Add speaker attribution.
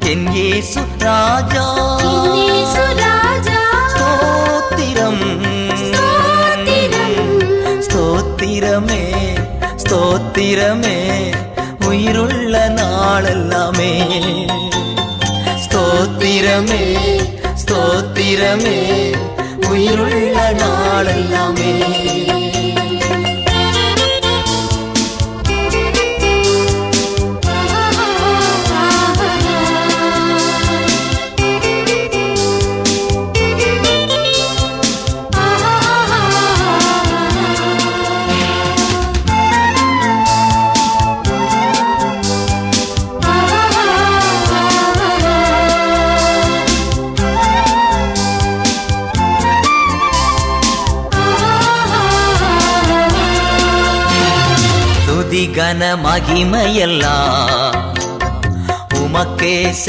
Speaker 1: என் இயேசு ராஜா.
Speaker 2: ஸ்தோத்திரம்.
Speaker 1: ஸ்தோத்திரமே ஸ்தோத்திரமே உயிருள்ள நாளெல்லாமே. ஸ்தோத்திரமே ஸ்தோத்திரமே உயிருள்ள நாளெல்லாமே. துதி கன மகிமையெல்லாம் உமக்கே